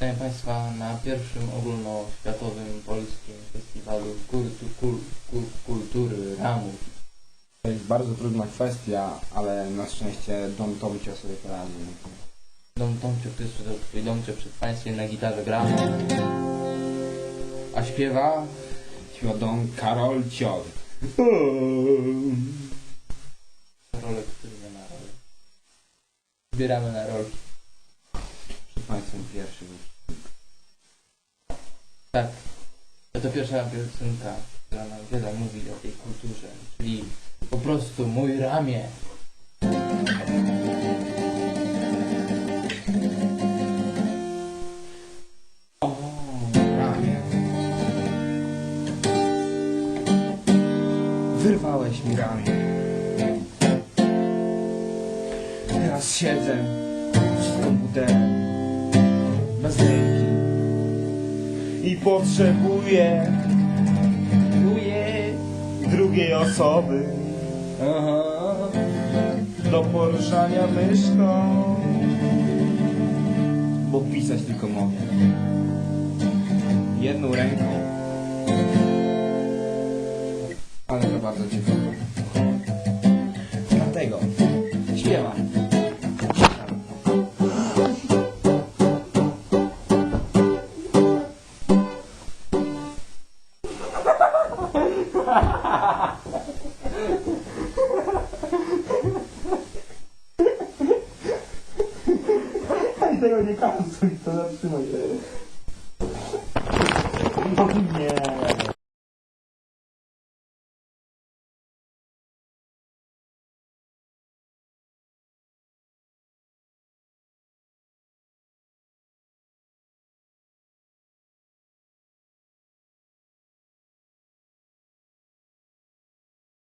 Witam Państwa na pierwszym ogólnoświatowym polskim festiwalu kultu, kul, kul, kultury ramów. To jest bardzo trudna kwestia, ale na szczęście Dom Tomcio sobie poradził. Dom Tomcio, który jest przed, Domcio przed Państwem na gitarze gra. A śpiewa Śpiewa Don Karol Ciol. rolę, który nie ma roli. Zbieramy na rolki. Państwem pierwszy. Tak. To, pierwsza piosenka, która nam wiele mówi o tej kulturze, czyli po prostu mój ramię. O, ramię. Wyrwałeś mi ramię. Teraz siedzę z komputerem bez ręki i potrzebuję drugiej osoby do poruszania myszką, bo pisać tylko mogę jedną ręką. Ale to bardzo ciekawe. Dlatego śpiewam. Tego nie kasuj, to zatrzymaj się. No nie.